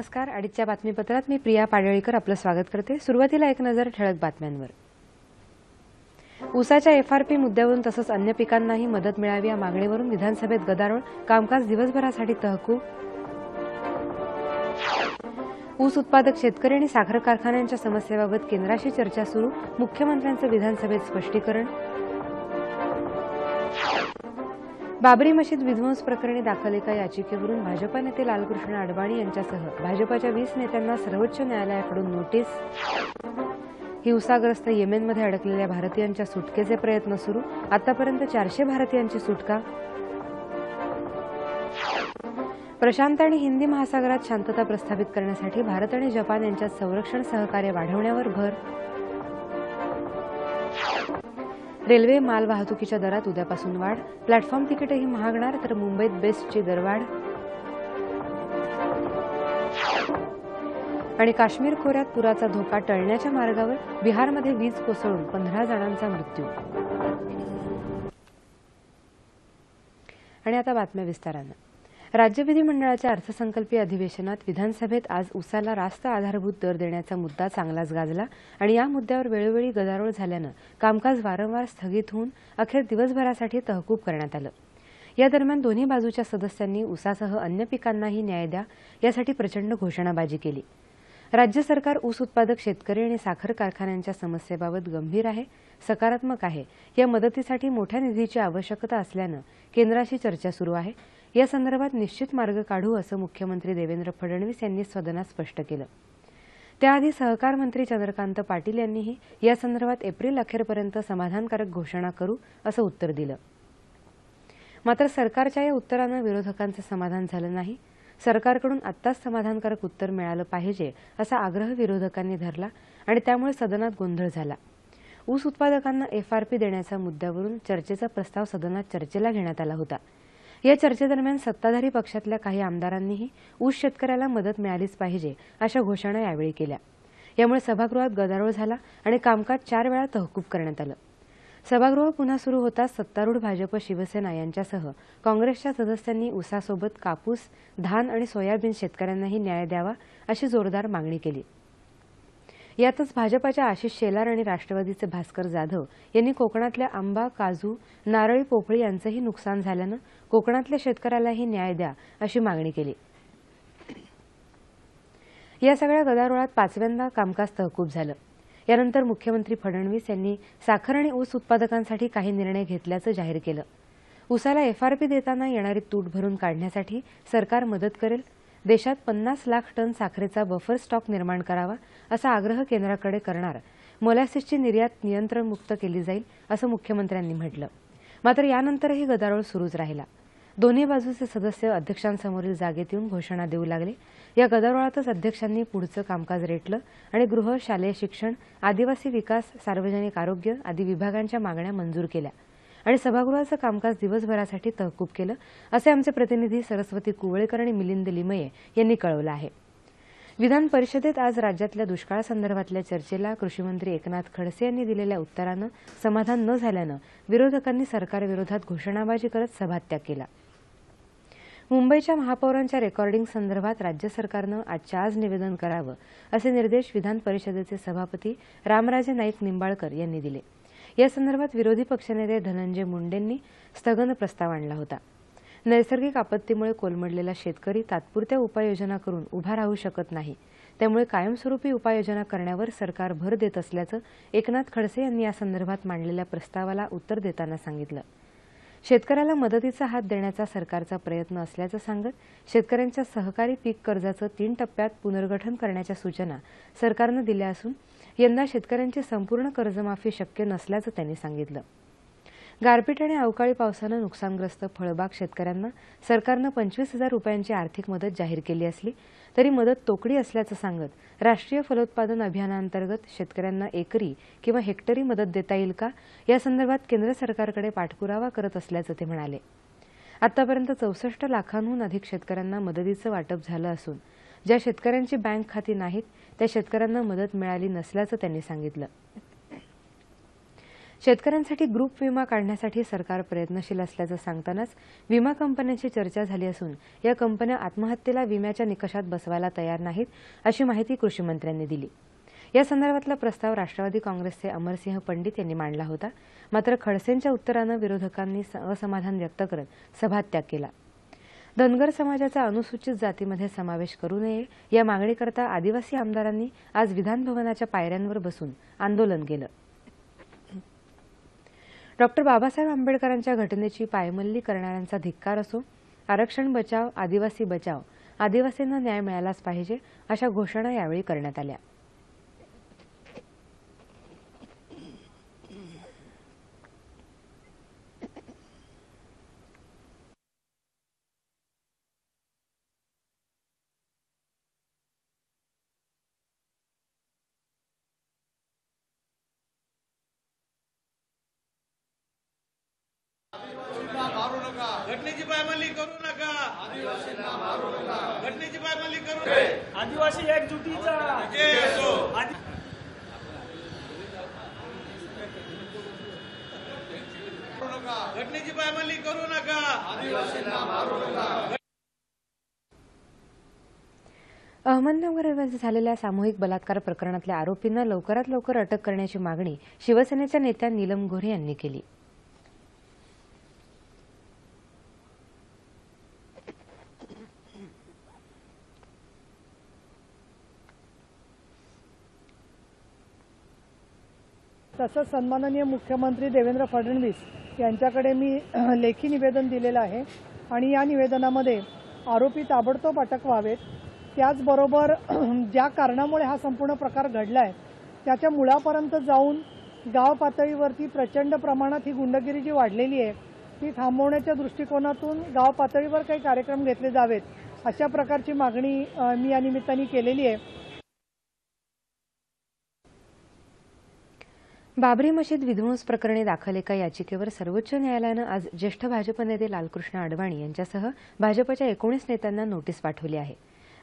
नमस्कार. अडीचच्या बातमीपत्रात मी प्रिया पाडळीकर आपलं स्वागत करते. सुरुवातीला एक नजर ठळक बातम्यांवर. ऊसाच्या एफआरपी मुद्द्यावरून तसंच अन्य पिकांनाही मदत मिळावी या मागणीवरून विधानसभेत गदारोळ कामकाज दिवसभरासाठी तहकूब. ऊस उत्पादक शेतकरी आणि साखर कारखान्यांच्या समस्येबाबत केंद्राशी चर्चा सुरू मुख्यमंत्र्यांचं विधानसभेत स्पष्टीकरण. बाबरी मशीद विध्वंस प्रकरणी दाखल एका याचिकेवरून भाजपा नेते लालकृष्ण अडवाणी यांच्यासह भाजपाच्या वीस नेत्यांना सर्वोच्च न्यायालयाकडून नोटीस. हिंसाग्रस्त येमेनमध्ये अडकलेल्या भारतीयांच्या सुटकेचे प्रयत्न सुरू. आतापर्यंत चारशे भारतीयांची सुटका. प्रशांत आणि हिंदी महासागरात शांतता प्रस्थापित करण्यासाठी भारत आणि जपान यांच्यात संरक्षण सहकार्य वाढवण्यावर भर. रेल्वे माल वाहतुकीच्या दरात उद्यापासून वाढ. प्लॅटफॉर्म तिकीटही महागणार तर मुंबईत बेस्टची दरवाढ आणि काश्मीर खोऱ्यात पुराचा धोका टळण्याच्या मार्गावर बिहारमध्ये वीज कोसळून पंधरा जणांचा मृत्यू. आणि आता बातम्या विस्तारानं. राज्य विधिमंडळाच्या अर्थसंकल्पीय अधिवेशनात विधानसभेत आज उसाला रास्त आधारभूत दर देण्याचा मुद्दा चांगलाच गाजला आणि या मुद्द्यावर वेळोवेळी गदारोळ झाल्यानं कामकाज वारंवार स्थगित होऊन अखेर दिवसभरासाठी तहकूब करण्यात आलं. या दरम्यान दोन्ही बाजूच्या सदस्यांनी उसासह अन्य पिकांनाही न्याय द्या यासाठी प्रचंड घोषणाबाजी केली. राज्य सरकार ऊस उत्पादक शेतकरी आणि साखर कारखान्यांच्या समस्येबाबत गंभीर आहे सकारात्मक आहे. या मदतीसाठी मोठ्या निधीची आवश्यकता असल्यानं केंद्राशी चर्चा सुरू आहे. या संदर्भात निश्चित मार्ग काढू असं मुख्यमंत्री देवेंद्र फडणवीस यांनी सदनात स्पष्ट केलं. त्याआधी सहकार मंत्री चंद्रकांत पाटील यांनीही या संदर्भात एप्रिल अखेरपर्यंत समाधानकारक घोषणा करू असं उत्तर दिलं. मात्र सरकारच्या या उत्तरानं विरोधकांचं समाधान झालं नाही. सरकारकडून आत्ताच समाधानकारक उत्तर मिळालं पाहिजे असा आग्रह विरोधकांनी धरला आणि त्यामुळे सदनात गोंधळ झाला. ऊस उत्पादकांना एफआरपी देण्याच्या मुद्द्यावरून चर्चेचा प्रस्ताव सदनात चर्चेला घेण्यात आला होता. या चर्चेदरम्यान सत्ताधारी पक्षातल्या काही आमदारांनीही ऊस शेतकऱ्याला मदत मिळालीच पाहिजे अशा घोषणा यावेळी केल्या. यामुळे सभागृहात गदारोळ झाला आणि कामकाज चार वेळा तहकूब करण्यात आलं. सभागृह पुन्हा सुरू होताच सत्तारूढ भाजप शिवसेना यांच्यासह. काँग्रेसच्या सदस्यांनी ऊसासोबत कापूस धान आणि सोयाबीन शेतकऱ्यांनाही न्याय द्यावा अशी जोरदार मागणी केली. यातच भाजपाच्या आशिष शेलार आणि राष्ट्रवादीचे भास्कर जाधव यांनी कोकणातल्या आंबा काजू नारळी पोफळी यांचंही नुकसान झाल्यानं कोकणातल्या शेतकऱ्यालाही न्याय द्या अशी मागणी केली. या सगळ्या गदारोळात पाचव्यांदा कामकाज तहकूब झालं. यानंतर मुख्यमंत्री फडणवीस यांनी साखर आणि ऊस उत्पादकांसाठी काही निर्णय घेतल्याचं जाहीर केलं. ऊसाला एफआरपी देताना येणारी तूट भरून काढण्यासाठी सरकार मदत करेल देशात पन्नास लाख टन साखरेचा बफर स्टॉक निर्माण करावा असा आग्रह केंद्राकडे करणार. मोलॅसिसची निर्यात नियंत्रणमुक्त केली जाईल असं मुख्यमंत्र्यांनी म्हटलं. मात्र यानंतरही गदारोळ सुरूच राहिला. दोन्ही बाजूचे सदस्य अध्यक्षांसमोरील जागेत येऊन घोषणा देऊ लागले. या गदारोळातच अध्यक्षांनी पुढचं कामकाज रेटलं आणि गृह शालेय शिक्षण आदिवासी विकास सार्वजनिक आरोग्य आदी विभागांच्या मागण्या मंजूर केल्या. आणि सभागृहाचं कामकाज दिवसभरासाठी तहकूब केलं असे आमचे प्रतिनिधी सरस्वती कुवळेकर आणि मिलिंद लिमये यांनी कळवलं आहे. विधान परिषदेत आज राज्यातल्या दुष्काळासंदर्भातल्या चर्चेला कृषीमंत्री एकनाथ खडसे यांनी दिलेल्या उत्तरानं समाधान न झाल्यानं विरोधकांनी सरकारविरोधात घोषणाबाजी करत सभात्याग केला. मुंबईच्या महापौरांच्या रेकॉर्डिंग संदर्भात राज्य सरकारनं आजच्या आज निवेदन करावं असे निर्देश विधान परिषदेचे सभापती रामराजे नाईक निंबाळकर यांनी दिले. या संदर्भात विरोधी पक्षनेते धनंजय मुंडेंनी स्थगन प्रस्ताव आणला होता. नैसर्गिक आपत्तीमुळे कोलमडलेला शेतकरी तात्पुरत्या उपाययोजना करून उभा राहू शकत नाही. त्यामुळे कायमस्वरूपी उपाययोजना करण्यावर सरकार भर देत असल्याचं एकनाथ खडसे यांनी या संदर्भात मांडलेल्या प्रस्तावाला उत्तर देताना सांगितलं. शेतकऱ्याला मदतीचा हात देण्याचा सरकारचा प्रयत्न असल्याचं सांगत शेतकऱ्यांच्या सहकारी पीक कर्जाचं तीन टप्प्यात पुनर्गठन करण्याच्या सूचना सरकारनं दिल्या असून यंदा शेतकऱ्यांची संपूर्ण कर्जमाफी शक्य नसल्याचं त्यांनी सांगितलं. गारपीट आणि अवकाळी पावसानं नुकसानग्रस्त फळबाग शेतकऱ्यांना सरकारनं पंचवीस हजार रुपयांची आर्थिक मदत जाहीर केली असली तरी मदत तोकडी असल्याचं सांगत राष्ट्रीय फलोत्पादन अभियानांतर्गत शेतकऱ्यांना एकरी किंवा हेक्टरी मदत देता येईल का? या संदर्भात केंद्र सरकारकडे पाठपुरावा करत असल्याचं ते म्हणाले. आतापर्यंत चौसष्ट लाखांहून अधिक शेतकऱ्यांना मदतीचं वाटप झालं असून ज्या शेतकऱ्यांची बँक खाती नाहीत त्या शेतकऱ्यांना मदत मिळाली नसल्याचं त्यांनी सांगितलं. शेतकऱ्यांसाठी ग्रुप विमा काढण्यासाठी सरकार प्रयत्नशील असल्याचं सांगतानाच विमा कंपन्यांशी चर्चा झाली असून या कंपन्या आत्महत्येला विम्याच्या निकषात बसवायला तयार नाहीत अशी माहिती कृषीमंत्र्यांनी दिली. या संदर्भातला प्रस्ताव राष्ट्रवादी काँग्रेसचे अमरसिंह पंडित यांनी मांडला होता मात्र खडसेंच्या उत्तरानं विरोधकांनी असमाधान व्यक्त करत सभात्याग केला. धनगर समाजाचा अनुसूचित जातीमध्ये समावेश करू नये या मागणीकरता आदिवासी आमदारांनी आज विधानभवनाच्या पायऱ्यांवर बसून आंदोलन केलं. डॉक्टर बाबासाहेब आंबेडकरांच्या घटनेची पायमल्ली करणाऱ्यांचा धिक्कार असो आरक्षण बचाव आदिवासी बचाव आदिवासींना न्याय मिळालाच पाहिजे अशा घोषणा यावेळी करण्यात आल्या. घटनेची पायमल्ली करू नका. घटनेची पायमल्ली करू नका. आदिवासी एकजुटीचा. असो. आदि- घटनेची पायमल्ली करू नका. अहमदनगरमध्ये झालेल्या सामूहिक बलात्कार प्रकरणातल्या आरोपींना लवकरात लवकर अटक करण्याची मागणी शिवसेनेच्या नेत्या नीलम गोऱ्हे यांनी केली. तसंच सन्माननीय मुख्यमंत्री देवेंद्र फडणवीस यांच्याकडे मी लेखी निवेदन दिलेलं आहे. आणि या निवेदनामध्ये आरोपी ताबडतोब अटक व्हावेत. त्याचबरोबर ज्या कारणामुळे हा संपूर्ण प्रकार घडला आहे त्याच्या मुळापर्यंत जाऊन गाव पातळीवरती प्रचंड प्रमाणात ही गुंडगिरी जी वाढलेली आहे ती थांबवण्याच्या दृष्टिकोनातून गाव पातळीवर काही कार्यक्रम घेतले जावेत अशा प्रकारची मागणी मी या निमित्ताने केलेली आहे. बाबरी मशीद विध्वंस प्रकरणी दाखल एका याचिकेवर सर्वोच्च न्यायालयानं आज ज्येष्ठ भाजप नेते लालकृष्ण अडवाणी यांच्यासह भाजपच्या एकोणीस नेत्यांना नोटीस पाठवली आहे.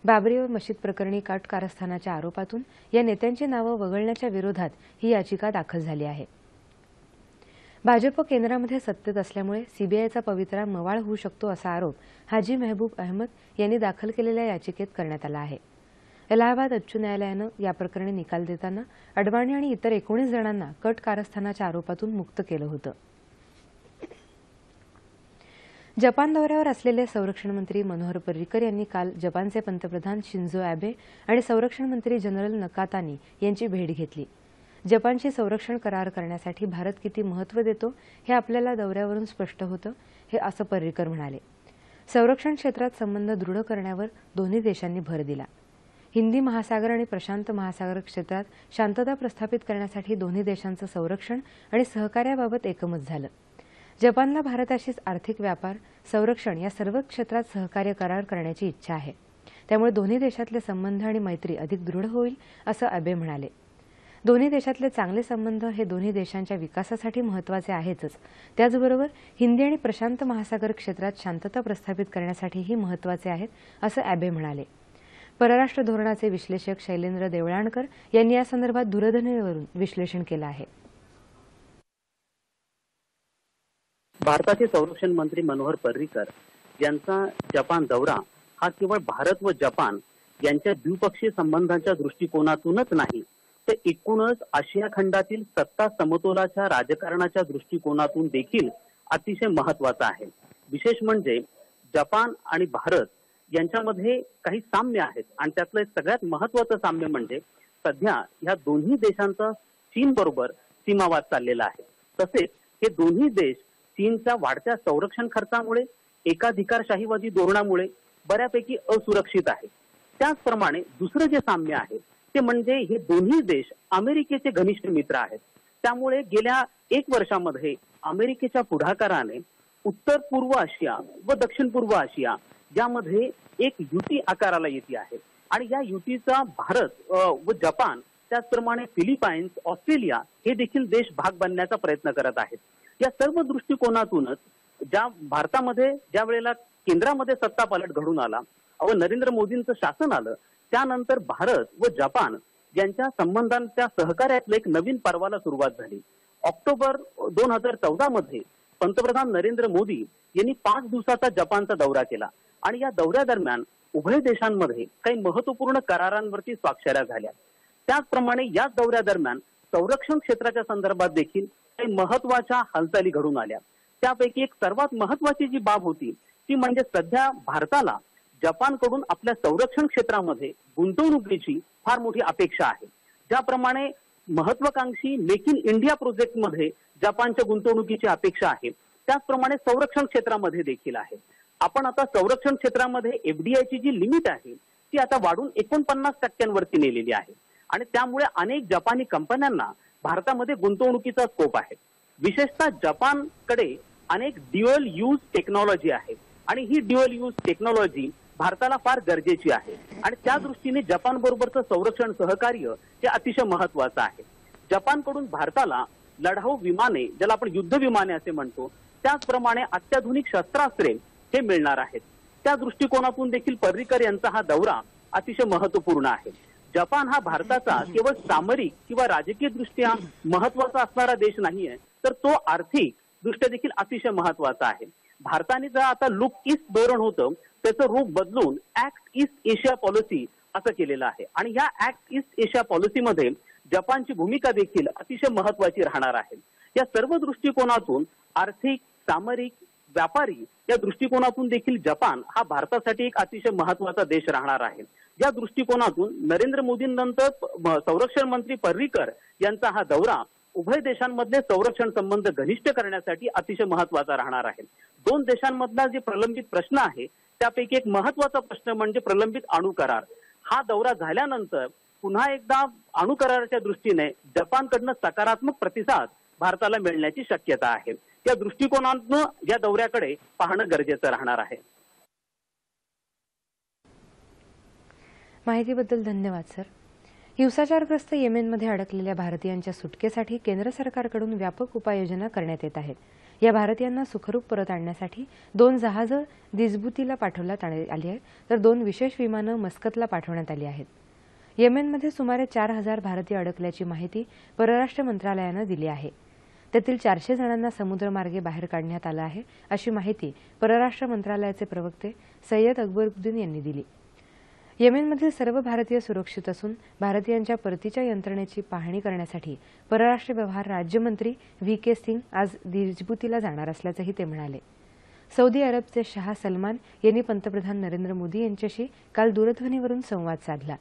बाबरी मशीद प्रकरणी काट कारस्थानाच्या आरोपातून या नेत्यांची नावं वगळण्याच्या विरोधात ही याचिका दाखल झाली आहे. भाजप केंद्रामध्ये सत्तेत असल्यामुळे सीबीआयचा पवित्रा मवाळ होऊ शकतो असा आरोप हाजी मेहबूब अहमद यांनी दाखल केलेल्या याचिकेत करण्यात आला आहे. इलाहाबाद उच्च न्यायालयानं या प्रकरणी निकाल देताना अडवाणी आणि इतर एकोणीस जणांना कट कारस्थानाच्या आरोपातून मुक्त केलं होतं. जपान दौऱ्यावर असलेले संरक्षण मंत्री मनोहर पर्रिकर यांनी काल जपानचे पंतप्रधान शिंझो अॅबे आणि संरक्षण मंत्री जनरल नकातानी यांची भेट घेतली. जपानशी संरक्षण करार करण्यासाठी भारत किती महत्त्व देतो हे आपल्याला दौऱ्यावरून स्पष्ट होतं हे असं पर्रिकर म्हणाले. संरक्षण क्षेत्रात संबंध दृढ करण्यावर दोन्ही देशांनी भर दिला. हिंदी महासागर आणि प्रशांत महासागर क्षेत्रात शांतता प्रस्थापित करण्यासाठी दोन्ही देशांचं संरक्षण आणि सहकार्याबाबत एकमत झालं. जपानला भारताशी आर्थिक व्यापार संरक्षण या सर्व क्षेत्रात सहकार्य करार करण्याची इच्छा आहे. त्यामुळे दोन्ही देशातले संबंध आणि मैत्री अधिक दृढ होईल असं अबे म्हणाले. दोन्ही देशातले चांगले संबंध हे दोन्ही देशांच्या विकासासाठी महत्त्वाचे आहेतच. त्याचबरोबर हिंदी आणि प्रशांत महासागर क्षेत्रात शांतता प्रस्थापित करण्यासाठीही महत्त्वाचे आहेत असं अॅबे म्हणाले. परराष्ट्र धोरणाचे विश्लेषक शैलेंद्र देवळाणकर यांनी या संदर्भात दूरध्वनीवरून विश्लेषण केलं आहे. भारताचे संरक्षण मंत्री मनोहर पर्रीकर यांचा जपान दौरा हा केवळ भारत व जपान यांच्या द्विपक्षीय संबंधांच्या दृष्टिकोनातूनच नाही तर एकूणच आशिया खंडातील सत्ता समतोलाच्या राजकारणाच्या दृष्टिकोनातून देखील अतिशय महत्त्वाचा आहे. विशेष म्हणजे जपान आणि भारत यांच्यामध्ये काही साम्य आहेत. आणि त्यातलं एक सगळ्यात महत्वाचं साम्य म्हणजे सध्या ह्या दोन्ही देशांचा चीन बरोबर सीमावाद चाललेला आहे. तसेच हे दोन्ही देश चीनच्या वाढत्या संरक्षण खर्चामुळे एकाधिकारशाहीवादी धोरणामुळे बऱ्यापैकी असुरक्षित आहे त्याचप्रमाणे दुसरं जे साम्य आहे ते म्हणजे हे दोन्ही देश अमेरिकेचे घनिष्ठ मित्र आहेत. त्यामुळे गेल्या एक वर्षामध्ये अमेरिकेच्या पुढाकाराने उत्तर पूर्व आशिया व दक्षिण पूर्व आशिया यामध्ये एक युती आकाराला येते आहे. आणि या युतीचा भारत व जपान त्याचप्रमाणे फिलिपाईन्स ऑस्ट्रेलिया हे देखील देश भाग बनण्याचा प्रयत्न करत आहेत. या सर्व दृष्टिकोनातूनच ज्या भारतामध्ये ज्या वेळेला केंद्रामध्ये सत्ता पालट घडून आला व नरेंद्र मोदींचं शासन आलं त्यानंतर भारत व जपान यांच्या संबंधांच्या सहकार्यातलं एक नवीन पर्वाला सुरुवात झाली. ऑक्टोबर दोन हजार चौदा मध्ये पंतप्रधान नरेंद्र मोदी यांनी पाच दिवसाचा जपानचा दौरा केला. आणि या दौऱ्यादरम्यान उभय देशांमध्ये काही महत्त्वपूर्ण करारांवरती स्वाक्षऱ्या झाल्या. त्याचप्रमाणे याच दौऱ्यादरम्यान संरक्षण क्षेत्राच्या संदर्भात देखील काही महत्त्वाच्या हालचाली घडून आल्या. त्यापैकी एक सर्वात महत्वाची जी बाब होती ती म्हणजे सध्या भारताला जपानकडून आपल्या संरक्षण क्षेत्रामध्ये गुंतवणुकीची फार मोठी अपेक्षा आहे. ज्याप्रमाणे महत्वाकांक्षी मेक इन इंडिया प्रोजेक्टमध्ये जपानच्या गुंतवणुकीची अपेक्षा आहे. त्याचप्रमाणे संरक्षण क्षेत्रामध्ये देखील आहे. आपण आता संरक्षण क्षेत्रामध्ये एफडीआयची जी लिमिट आहे ती आता वाढून एकोणपन्नास टक्क्यांवरती नेलेली आहे. आणि त्यामुळे अनेक जपानी कंपन्यांना भारतामध्ये गुंतवणुकीचा स्कोप आहे. विशेषतः जपानकडे अनेक ड्युअल यूज टेक्नॉलॉजी आहे. आणि ही ड्युअल यूज टेक्नॉलॉजी भारताला फार गरजेची आहे. आणि त्या दृष्टीने जपान बरोबरचं संरक्षण सहकार्य हे अतिशय महत्वाचं आहे. जपानकडून भारताला लढाऊ विमाने ज्याला आपण युद्ध विमाने असे म्हणतो त्याचप्रमाणे अत्याधुनिक शस्त्रास्त्रे हे मिळणार आहेत. त्या दृष्टिकोनातून देखील पर्रिकर यांचा हा दौरा अतिशय महत्त्वपूर्ण आहे. जपान हा भारताचा केवळ सामरिक किंवा राजकीय दृष्ट्या महत्त्वाचा असणारा देश नाहीये तर तो आर्थिक दृष्ट्या देखील अतिशय महत्त्वाचा आहे. भारताने जर आता लुक ईस्ट धोरण होतं त्याचं रूप बदलून ऍक्ट ईस्ट एशिया पॉलिसी असं केलेलं आहे. आणि या ऍक्ट ईस्ट एशिया पॉलिसीमध्ये जपानची भूमिका देखील अतिशय महत्वाची राहणार आहे. या सर्व दृष्टिकोनातून आर्थिक सामरिक व्यापारी या दृष्टिकोनातून देखील जपान हा भारतासाठी एक अतिशय महत्त्वाचा देश राहणार आहे. या दृष्टिकोनातून नरेंद्र मोदींनंतर संरक्षण मंत्री पर्रिकर यांचा हा दौरा उभय देशांमधले संरक्षण संबंध घनिष्ठ करण्यासाठी अतिशय महत्त्वाचा राहणार आहे. दोन देशांमधला जे प्रलंबित प्रश्न आहे त्यापैकी एक महत्त्वाचा प्रश्न म्हणजे प्रलंबित अणु करार. हा दौरा झाल्यानंतर पुन्हा एकदा अणु कराराच्या दृष्टीने जपानकडनं सकारात्मक प्रतिसाद भारताला मिळण्याची शक्यता आहे. या दृष्टिकोनातून या दौऱ्याकडे पाहणं गरजेचं राहणार आहे. माहितीबद्दल धन्यवाद सर. हिंसाचारग्रस्त येमेनमध्ये अडकलेल्या भारतीयांच्या सुटकेसाठी केंद्र सरकारकडून व्यापक उपाययोजना करण्यात येत आहेत. या भारतीयांना सुखरूप परत आणण्यासाठी दोन जहाजं दिजबुतीला पाठवण्यात आली आली आहेत तर दोन विशेष विमानं मस्कतला पाठवण्यात आली आहेत. येमेनमध्ये सुमारे चार हजार भारतीय अडकल्याची माहिती परराष्ट्र मंत्रालयानं दिली आहे. त्यातील चारशे जणांना समुद्रमार्गे बाहेर काढण्यात आलं आहे अशी माहिती परराष्ट्र मंत्रालयाचे प्रवक्ते सय्यद अकबरुद्दीन यांनी दिली. येमेनमधील सर्व भारतीय सुरक्षित असून भारतीयांच्या परतीच्या यंत्रणेची पाहणी करण्यासाठी परराष्ट्र व्यवहार राज्यमंत्री व्ही के सिंग आज दिजबुतीला जाणार असल्याचंही ते म्हणाले. सौदी अरबचे शहा सलमान यांनी पंतप्रधान नरेंद्र मोदी यांच्याशी काल दूरध्वनीवरून संवाद साधला.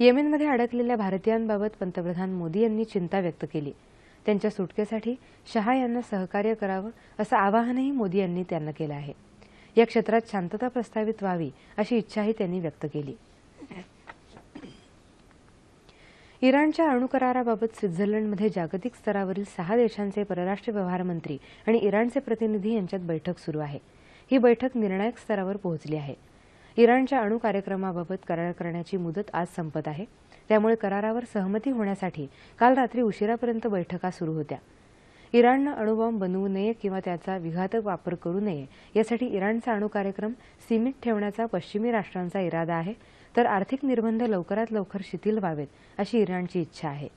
येमेनमध्ये अडकलेल्या भारतीयांबाबत पंतप्रधान मोदी यांनी चिंता व्यक्त केली. त्यांच्या सुटकेसाठी शहा यांना सहकार्य करावं असं आवाहनही मोदी यांनी त्यांना केलं आहे. या क्षेत्रात शांतता प्रस्थापित व्हावी अशी इच्छाही त्यांनी व्यक्त केली. इराणच्या अणुकराराबाबत स्वित्झर्लंडमध्ये जागतिक स्तरावरील सहा देशांचे परराष्ट्र व्यवहार मंत्री आणि इराणचे प्रतिनिधी यांच्यात बैठक सुरू आहे. ही बैठक निर्णायक स्तरावर पोहोचली आहे. इराणच्या अणू कार्यक्रमाबाबत करार करण्याची मुदत आज संपत आहे. त्यामुळे करारावर सहमती होण्यासाठी काल रात्री उशिरापर्यंत बैठका सुरू होत्या. इराणनं अणुबॉम्ब बनवू नये किंवा त्याचा विघातक वापर करू नये यासाठी इराणचा अणू कार्यक्रम सीमित ठेवण्याचा पश्चिमी राष्ट्रांचा इरादा आहे. तर आर्थिक निर्बंध लवकरात लवकर शिथिल व्हावेत अशी इराणची इच्छा आहे.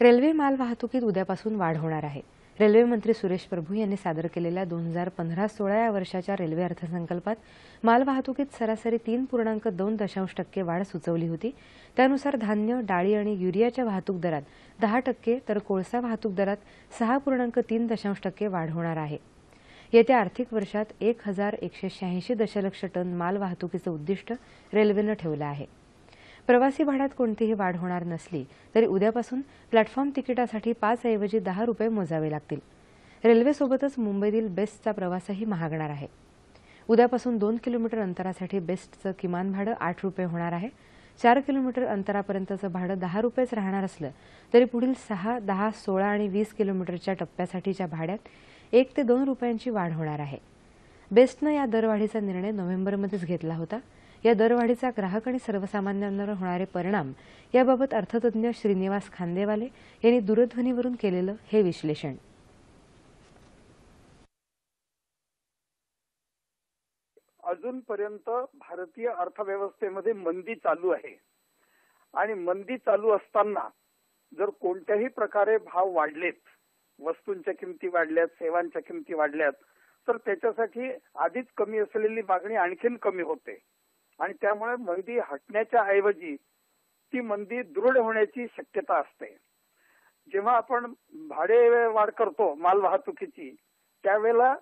रेल्वे माल वाहतुकीत उद्यापासून वाढ होणार आहे. रेल्वेमंत्री सुरेश प्रभू यांनी सादर केलेल्या दोन हजार पंधरा सोळा या वर्षाच्या रेल्वे अर्थसंकल्पात मालवाहतुकीत सरासरी तीन पूर्णांक दोन दशांश टक्के वाढ सुचवली होती. त्यानुसार धान्य डाळी आणि युरियाच्या वाहतूक दरात दहा टक्के तर कोळसा वाहतूक दरात सहा पूर्णांक तीन दशांश टक्के वाढ होणार आहे. येत्या आर्थिक वर्षात एक हजार एकशे शहाऐंशी दशलक्ष टन माल वाहतुकीचं उद्दिष्ट रेल्वेनं ठेवलं आहे. प्रवासी भाड्यात कोणतीही वाढ होणार नसली तरी उद्यापासून प्लॅटफॉर्म तिकिटासाठी पाच ऐवजी दहा रुपये मोजावे लागतील. रेल्वेसोबतच मुंबईतील बेस्टचा प्रवासही महागणार आहे. उद्यापासून दोन किलोमीटर अंतरासाठी बेस्टचं किमान भाडं आठ रुपये होणार आहे. चार किलोमीटर अंतरापर्यंतचं भाडं दहा रुपयेच राहणार असलं तरी पुढील सहा दहा सोळा आणि वीस किलोमीटरच्या टप्प्यासाठीच्या भाड्यात एक ते दोन रुपयांची वाढ होणार आहे. बेस्टनं या दरवाढीचा निर्णय नोव्हेंबरमध्येच घेतला होता. या दरवाढीचा ग्राहक आणि सर्वसामान्यांवर होणारे परिणाम याबाबत अर्थतज्ञ श्रीनिवास खांदेवाले यांनी दूरध्वनीवरून केलेलं हे विश्लेषण. अजूनपर्यंत भारतीय अर्थव्यवस्थेमध्ये मंदी चालू आहे. आणि मंदी चालू असताना जर कोणत्याही प्रकारे भाव वाढलेत वस्तूंच्या किमती वाढल्यात सेवांच्या किमती वाढल्यात तर त्याच्यासाठी आधीच कमी असलेली मागणी आणखीन कमी होते. आणि त्यामुळे मंदी हटण्याच्या ऐवजी ती मंदी दृढ होण्याची शक्यता असते. जेव्हा आपण भाडे वाढ करतो माल वाहतुकीची त्यावेळेला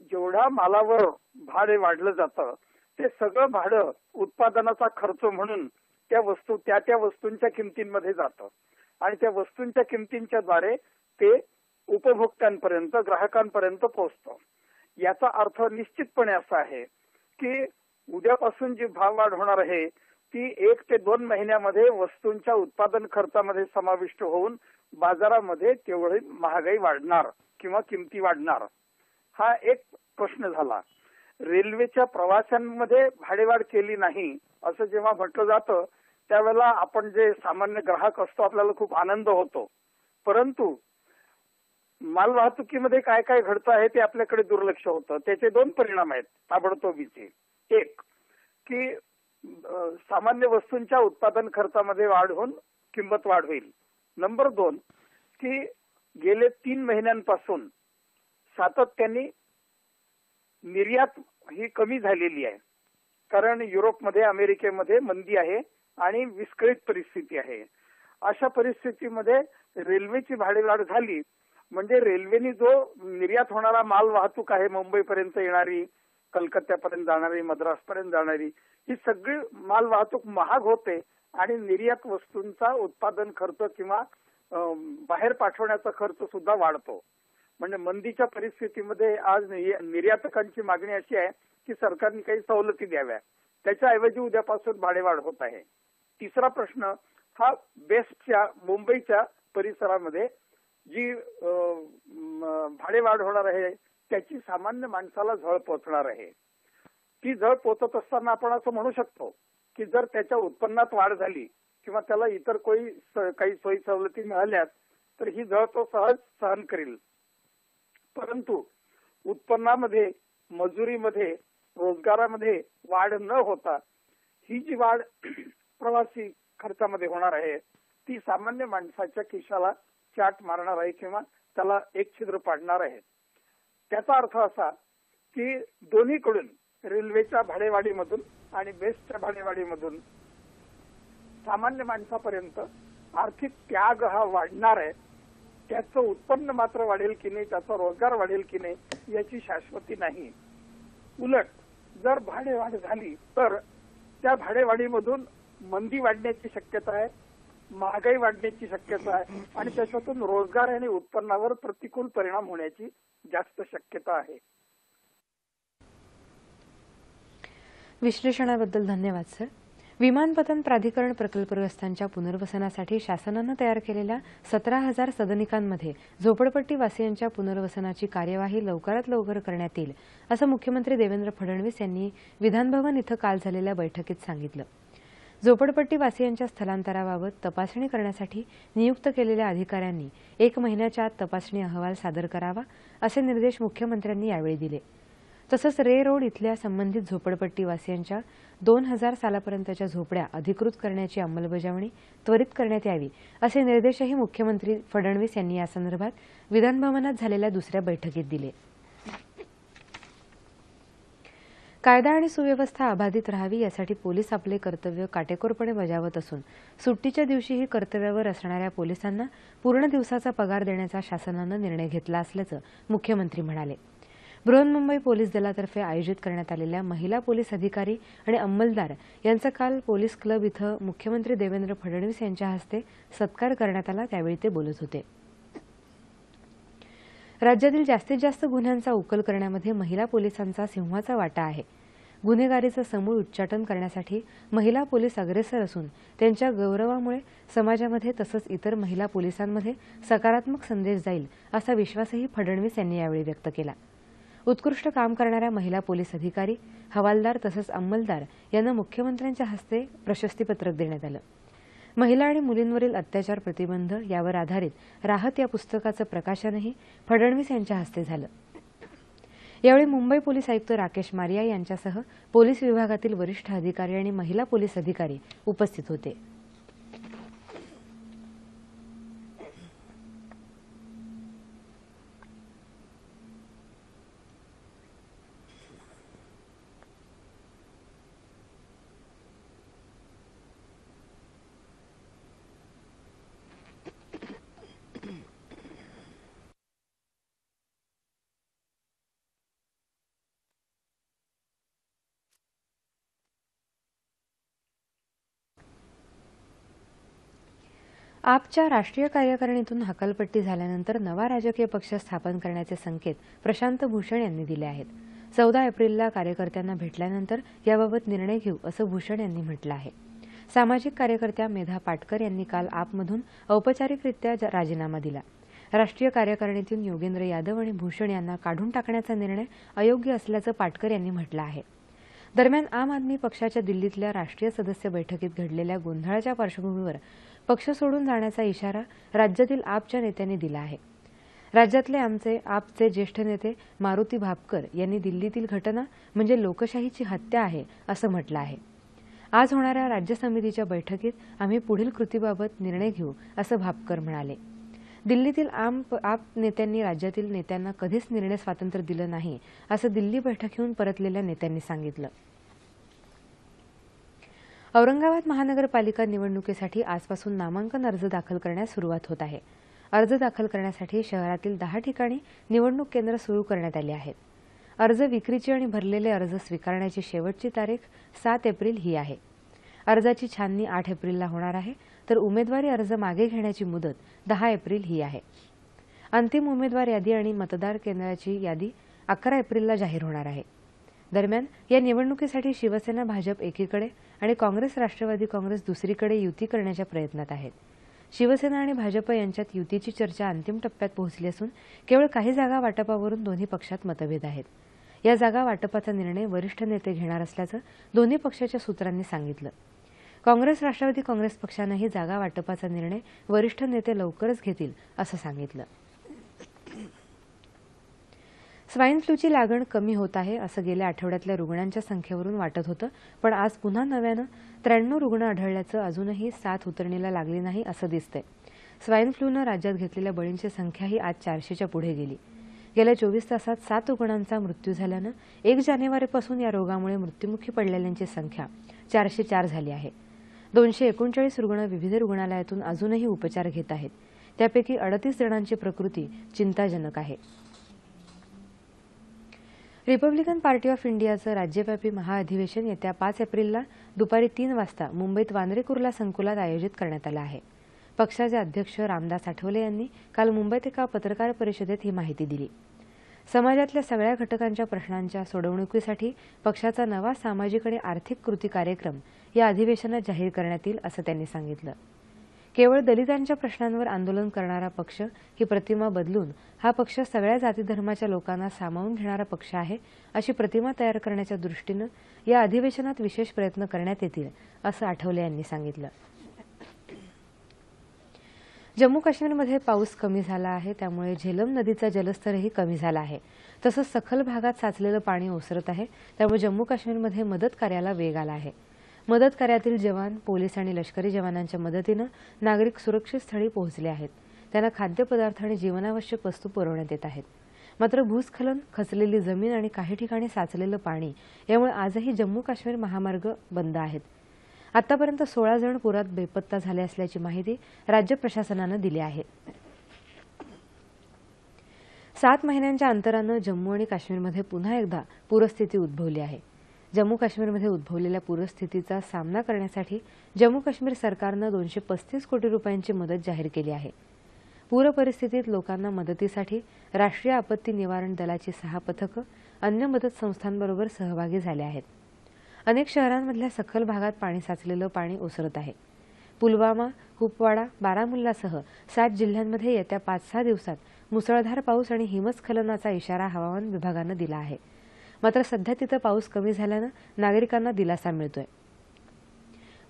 जेवढा मालावर भाडे वाढलं जातं ते सगळं भाडं उत्पादनाचा खर्च म्हणून त्या वस्तू त्या त्या वस्तूंच्या किमतींमध्ये जातं. आणि त्या वस्तूंच्या किमतींच्या द्वारे ते उपभोक्त्यांपर्यंत ग्राहकांपर्यंत पोहोचतं. याचा अर्थ निश्चितपणे असा आहे की उद्यापासून जी भाववाढ होणार आहे ती एक ते दोन महिन्यामध्ये वस्तूंच्या उत्पादन खर्चामध्ये समाविष्ट होऊन बाजारामध्ये तेवढी महागाई वाढणार किंवा किमती वाढणार. हा एक प्रश्न झाला. रेल्वेच्या प्रवाशांमध्ये भाडेवाढ केली नाही असं जेव्हा म्हटलं जातं त्यावेळेला आपण जे सामान्य ग्राहक असतो आपल्याला खूप आनंद होतो. परंतु माल वाहतुकीमध्ये काय काय घडतं आहे ते आपल्याकडे दुर्लक्ष होतं. त्याचे दोन परिणाम आहेत ताबडतोबीचे. एक की सामान्य वस्तूंच्या उत्पादन खर्चामध्ये वाढ होऊन किंमत वाढ होईल. नंबर दोन की गेले तीन महिन्यांपासून सातत्याने निर्यात ही कमी झालेली आहे. कारण युरोपमध्ये अमेरिकेमध्ये मंदी आहे आणि विस्कळीत परिस्थिती आहे. अशा परिस्थितीमध्ये रेल्वेची भाडेवाढ झाली. म्हणजे रेल्वेने जो निर्यात होणारा माल वाहतूक आहे मुंबईपर्यंत येणारी कलकत्त्यापर्यंत जाणारी मद्रासपर्यंत जाणारी ही सगळी माल वाहतूक महाग होते आणि निर्यात वस्तूंचा उत्पादन खर्च किंवा बाहेर पाठवण्याचा खर्च सुद्धा वाढतो. म्हणजे मंदीच्या परिस्थितीमध्ये आज निर्यातकांची मागणी अशी आहे की सरकारने काही सवलती द्याव्या त्याच्याऐवजी उद्यापासून भाडेवाढ होत आहे. तिसरा प्रश्न हा बेस्टच्या मुंबईच्या परिसरामध्ये जी भाडेवाढ होणार आहे त्याची सामान्य माणसाला झळ पोचणार आहे. ती झळ पोचत असताना आपण असं म्हणू शकतो की जर त्याच्या उत्पन्नात वाढ झाली किंवा त्याला इतर कोई स- काही सोयी सवलती मिळाल्यात तर ही झळ तो सहज सहन करेल. परंतु उत्पन्नामध्ये मजुरीमध्ये रोजगारामध्ये वाढ न होता ही जी वाढ प्रवासी खर्चामध्ये होणार आहे ती सामान्य माणसाच्या खिशाला चाट मारणार आहे किंवा त्याला एक छिद्र पाडणार आहे. त्याचा अर्थ असा की दोन्हीकडून रेल्वेच्या भाडेवाढीमधून आणि बेस्टच्या भाडेवाढीमधून सामान्य माणसापर्यंत आर्थिक त्याग हा वाढणार आहे. त्याचं उत्पन्न मात्र वाढेल की नाही त्याचा रोजगार वाढेल की नाही याची शाश्वती नाही. उलट जर भाडेवाढ झाली तर त्या भाडेवाढीमधून मंदी वाढण्याची शक्यता आहे महागाई वाढण्याची शक्यता आहे आणि त्याच्यातून रोजगार आणि उत्पन्नावर प्रतिकूल परिणाम होण्याची जास्त शक्यता आहे. विश्लेषणाबद्दल धन्यवाद सर. विमानपतन प्राधिकरण प्रकल्पग्रस्तांच्या पुनर्वसनासाठी शासनानं तयार केलेल्या सतरा हजार सदनिकांमध्ये झोपडपट्टीवासियांच्या पुनर्वसनाची कार्यवाही लवकरात लवकर करण्यात येईल असं मुख्यमंत्री देवेंद्र फडणवीस यांनी विधानभवन इथं काल झालेल्या बैठकीत सांगितलं. झोपडपट्टीवासियांच्या स्थलांतराबाबत तपासणी करण्यासाठी नियुक्त केलेल्या अधिकाऱ्यांनी एक महिन्याच्या आत तपासणी अहवाल सादर करावा असे निर्देश मुख्यमंत्र्यांनी यावेळी दिले. तसंच रे रोड इथल्या संबंधित झोपडपट्टीवासियांच्या दोन हजार सालापर्यंतच्या झोपड्या अधिकृत करण्याची अंमलबजावणी त्वरित करण्यात यावी असे निर्देशही मुख्यमंत्री फडणवीस यांनी यासंदर्भात विधानभवनात झालेल्या दुसऱ्या बैठकीत दिले. कायदा आणि सुव्यवस्था अबाधित राहावी यासाठी पोलीस आपले कर्तव्य काटेकोरपणे बजावत असून सुट्टीच्या दिवशीही कर्तव्यावर असणाऱ्या पोलिसांना पूर्ण दिवसाचा पगार देण्याचा शासनानं निर्णय घेतला असल्याचं मुख्यमंत्री म्हणाले. बृहन्मुंबई पोलीस दलातर्फे आयोजित करण्यात आलेल्या महिला पोलीस अधिकारी आणि अंमलदार यांचा काल पोलीस क्लब इथं मुख्यमंत्री देवेंद्र फडणवीस यांच्या हस्ते सत्कार करण्यात आला त्यावेळी ते बोलत होते. राज्यातील जास्तीत जास्त गुन्ह्यांचा उकल करण्यामध्ये महिला पोलिसांचा सिंहाचा वाटा आहे. गुन्हेगारीचं समूळ उच्चाटन करण्यासाठी महिला पोलीस अग्रेसर असून त्यांच्या गौरवामुळे समाजामध्ये तसंच इतर महिला पोलिसांमध्ये सकारात्मक संदेश जाईल असा विश्वासही फडणवीस यांनी यावेळी व्यक्त केला. उत्कृष्ट काम करणाऱ्या महिला पोलीस अधिकारी हवालदार तसंच अंमलदार यांना मुख्यमंत्र्यांच्या हस्ते प्रशस्तीपत्रक देण्यात आलं. महिला आणि मुलींवरील अत्याचार प्रतिबंध यावर आधारित राहत या पुस्तकाचं प्रकाशनही फडणवीस यांच्या हस्ते झालं. यावेळी मुंबई पोलीस आयुक्त राकेश मारिया यांच्यासह पोलीस विभागातील वरिष्ठ अधिकारी आणि महिला पोलीस अधिकारी उपस्थित होते. आपच्या राष्ट्रीय कार्यकारिणीतून हकालपट्टी झाल्यानंतर नवा राजकीय पक्ष स्थापन करण्याचे संकेत प्रशांत भूषण यांनी दिले आहेत. चौदा एप्रिलला कार्यकर्त्यांना भेटल्यानंतर याबाबत निर्णय घेऊ असं भूषण यांनी म्हटलं आहे. सामाजिक कार्यकर्त्या मेधा पाटकर यांनी काल आपमधून औपचारिकरित्या राजीनामा दिला. राष्ट्रीय कार्यकारिणीतून योगेंद्र यादव आणि भूषण यांना काढून टाकण्याचा निर्णय अयोग्य असल्याचं पाटकर यांनी म्हटलं आहे. दरम्यान आम आदमी पक्षाच्या दिल्लीतल्या राष्ट्रीय सदस्य बैठकीत घडलेल्या गोंधळाच्या पार्श्वभूमीवर पक्ष सोडून जाण्याचा इशारा राज्यातील आपच्या नेत्यांनी दिला आहे. राज्यातले आमचे आपचे ज्येष्ठ नेते मारुती भापकर यांनी दिल्लीतील घटना म्हणजे लोकशाहीची हत्या आहे असं म्हटलं आहे. आज होणाऱ्या राज्य समितीच्या बैठकीत आम्ही पुढील कृतीबाबत निर्णय घेऊ असं भापकर म्हणाले. दिल्लीतील आम आप नेत्यांनी राज्यातील नेत्यांना कधीच निर्णय स्वातंत्र्य दिलं नाही असं दिल्ली बैठकीहून परतलेल्या नेत्यांनी सांगितलं. औरंगाबाद महानगरपालिका निवडणुकीसाठी आजपासून नामांकन अर्ज दाखल करण्यास सुरुवात होत आहे. अर्ज दाखल करण्यासाठी शहरातील दहा ठिकाणी निवडणूक केंद्र सुरू करण्यात आली आहेत. अर्ज विक्रीची आणि भरलेले अर्ज स्वीकारण्याची शेवटची तारीख सात एप्रिल ही आहे. अर्जाची छाननी आठ एप्रिलला होणार आहे तर उमेदवारी अर्ज मागे घेण्याची मुदत दहा एप्रिल ही आहे. अंतिम उमेदवार यादी आणि मतदार केंद्राची यादी अकरा एप्रिलला जाहीर होणार आहे. दरम्यान या निवडणुकीसाठी शिवसेना भाजप एकीकडे आणि काँग्रेस राष्ट्रवादी काँग्रेस दुसरीकडे युती करण्याच्या प्रयत्नात आहेत. शिवसेना आणि भाजप यांच्यात युतीची चर्चा अंतिम टप्प्यात पोहोचली असून केवळ काही जागा वाटपावरून दोन्ही पक्षात मतभेद आहेत. या जागा वाटपाचा निर्णय वरिष्ठ नेते घेणार असल्याचं दोन्ही पक्षाच्या सूत्रांनी सांगितलं. काँग्रेस राष्ट्रवादी काँग्रेस पक्षानंही जागा वाटपाचा निर्णय वरिष्ठ नेते लवकरच घेतील असं सांगितलं. स्वाईन फ्लूची लागण कमी होत आहे असं गेल्या आठवड्यातल्या रुग्णांच्या संख्येवरून वाटत होतं पण आज पुन्हा नव्यानं त्र्याण्णव रुग्ण आढळल्याचं अजूनही साथ उतरणीला लागली नाही असं दिसतंय. स्वाईन फ्लूनं राज्यात घेतलेल्या बळींची संख्याही आज चारशेच्या पुढे गेली. गेल्या चोवीस तासात सात रुग्णांचा मृत्यू झाल्यानं एक जानेवारीपासून या रोगामुळे मृत्युमुखी पडलेल्यांची संख्या चारशे चार झाली आहे. दोनशे एकोणचाळीस रुग्ण विविध रुग्णालयातून अजूनही उपचार घेत आहेत. त्यापैकी अडतीस जणांची प्रकृती चिंताजनक आहे. रिपब्लिकन पार्टी ऑफ इंडियाचं राज्यव्यापी महाअधिवेशन येत्या पाच एप्रिलला दुपारी तीन वाजता मुंबईत वांद्रे कुर्ला संकुलात आयोजित करण्यात आलं आहे. पक्षाचे अध्यक्ष रामदास आठवले यांनी काल मुंबईत एका पत्रकार परिषदेत ही माहिती दिली. समाजातल्या सगळ्या घटकांच्या प्रश्नांच्या सोडवणुकीसाठी पक्षाचा नवा सामाजिक आणि आर्थिक कृती कार्यक्रम या अधिवेशनात जाहीर करण्यात येईल असं त्यांनी सांगितलं. केवळ दलितांच्या प्रश्नांवर आंदोलन करणारा पक्ष ही प्रतिमा बदलून हा पक्ष सगळ्या जातीधर्माच्या लोकांना सामावून घेणारा पक्ष आहे अशी प्रतिमा तयार करण्याच्या दृष्टीनं या अधिवेशनात विशेष प्रयत्न करण्यात येतील असं आठवले यांनी सांगितलं. जम्मू काश्मीरमध्ये पाऊस कमी झाला आहे त्यामुळे झेलम नदीचा जलस्तरही कमी झाला आहे. तसंच सखल भागात साचलेलं पाणी ओसरत आहे त्यामुळे जम्मू काश्मीरमध्ये मदत कार्याला वेग आला आहे. मदत कार्यातील जवान पोलीस आणि लष्करी जवानांच्या मदतीनं नागरिक सुरक्षित स्थळी पोहोचले आहेत. त्यांना खाद्यपदार्थ आणि जीवनावश्यक वस्तू पुरवण्यात येत आहेत. मात्र भूस्खलन खचलेली जमीन आणि काही ठिकाणी साचलेलं पाणी यामुळे आजही जम्मू काश्मीर महामार्ग बंद आहेत. आतापर्यंत सोळा जण पुरात बेपत्ता झाले असल्याची माहिती राज्य प्रशासनानं दिली आहे. सात महिन्यांच्या अंतरानं जम्मू आणि काश्मीरमध्ये पुन्हा एकदा पूरस्थिती उद्भवली आहे. जम्मू काश्मीरमध्ये उद्भवलेल्या पूरस्थितीचा सामना करण्यासाठी जम्मू काश्मीर सरकारनं दोनशे पस्तीस कोटी रुपयांची मदत जाहीर केली आहे. पूर परिस्थितीत लोकांना मदतीसाठी राष्ट्रीय आपत्ती निवारण दलाची सहा पथकं अन्य मदत संस्थांबरोबर सहभागी झाले आहेत. अनेक शहरांमधल्या सखल भागात पाणी साचलेलं पाणी ओसरत आहे. पुलवामा कुपवाडा बारामुल्लासह सात जिल्ह्यांमध्ये येत्या पाच सहा दिवसात मुसळधार पाऊस आणि हिमस्खलनाचा इशारा हवामान विभागानं दिला आहे. मात्र सध्या तिथं पाऊस कमी झाल्यानं नागरिकांना दिलासा मिळतोय.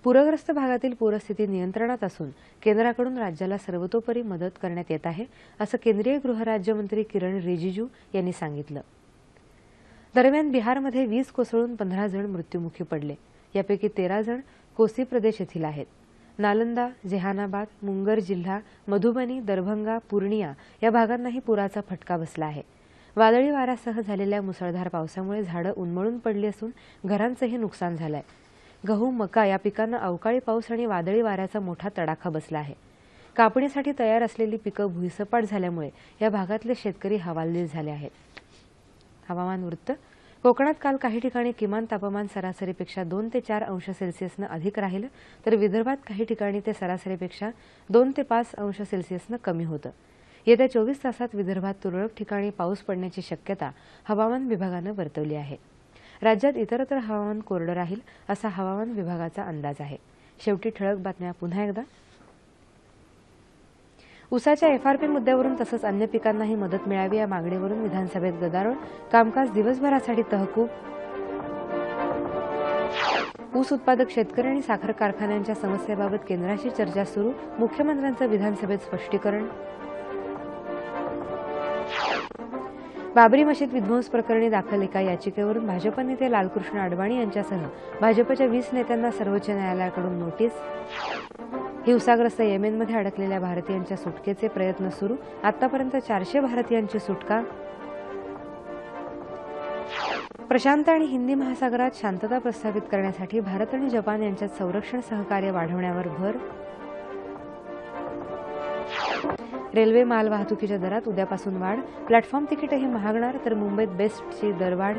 पूरग्रस्त भागातील पूरस्थिती नियंत्रणात असून केंद्राकडून राज्याला सर्वतोपरी मदत करण्यात येत आहे असं केंद्रीय गृहराज्यमंत्री किरण रिजिजू यांनी सांगितलं. दरम्यान बिहारमध्ये वीज कोसळून पंधरा जण मृत्युमुखी पडले. यापैकी तेरा जण कोसी प्रदेश येथील आहेत. नालंदा जेहानाबाद मुंगर जिल्हा मधुबनी दरभंगा पूर्णिया या भागांनाही पुराचा फटका बसला आहे. वादळी वाऱ्यासह झालेल्या मुसळधार पावसामुळे झाडं उन्मळून पडली असून घरांचंही नुकसान झालंय. गहू मका या पिकांना अवकाळी पाऊस आणि वादळी वाऱ्याचा मोठा तडाखा बसला आहे. कापणीसाठी तयार असलेली पिकं भुईसपाट झाल्यामुळे या भागातले शेतकरी हवालदिल झाले आहेत. हवामान वृत्त. कोकणात काल काही ठिकाणी किमान तापमान सरासरीपेक्षा दोन ते चार अंश सेल्सिअसनं अधिक राहिलं तर विदर्भात काही ठिकाणी ते सरासरीपेक्षा दोन ते पाच अंश सेल्सिअसनं कमी होतं. येत्या चोवीस तासात विदर्भात तुरळक ठिकाणी पाऊस पडण्याची शक्यता हवामान विभागानं वर्तवली आहे. राज्यात इतरत्र हवामान कोरडं राहील असा हवामान विभागाचा अंदाज आहे. शेवटी ठळक बातम्या पुन्हा एकदा. उसाच्या एफआरपी मुद्द्यावरून तसंच अन्य पिकांनाही मदत मिळावी या मागणीवरून विधानसभेत गदारोळ. कामकाज दिवसभरासाठी तहकूब. ऊस उत्पादक शेतकरी आणि साखर कारखान्यांच्या समस्येबाबत केंद्राशी चर्चा सुरू. मुख्यमंत्र्यांचं विधानसभेत स्पष्टीकरण. बाबरी मशीद विध्वंस प्रकरणी दाखल एका याचिकेवरून भाजप नेते लालकृष्ण अडवाणी यांच्यासह भाजपच्या वीस नेत्यांना सर्वोच्च न्यायालयाकडून नोटीस. हिंसाग्रस्त येमेनमध्ये अडकलेल्या भारतीयांच्या सुटकेचे प्रयत्न सुरू. आतापर्यंत चारशे भारतीयांची सुटका. प्रशांत आणि हिंदी महासागरात शांतता प्रस्थापित करण्यासाठी भारत आणि जपान यांच्यात संरक्षण सहकार्य वाढवण्यावर भर. रेल्वे माल वाहतुकीच्या दरात उद्यापासून वाढ. प्लॅटफॉर्म तिकीटही महागणार तर मुंबईत बेस्टची दरवाढ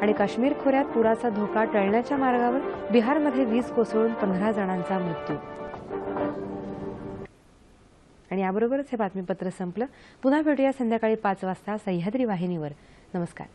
आणि काश्मीर खोऱ्यात पुराचा धोका टळण्याच्या मार्गावर बिहारमध्ये वीज कोसळून पंधरा जणांचा मृत्यू. आणि याबरोबरच हे बातमीपत्र संपलं. पुन्हा भेटूया संध्याकाळी पाच वाजता सह्याद्री वाहिनीवर. नमस्कार.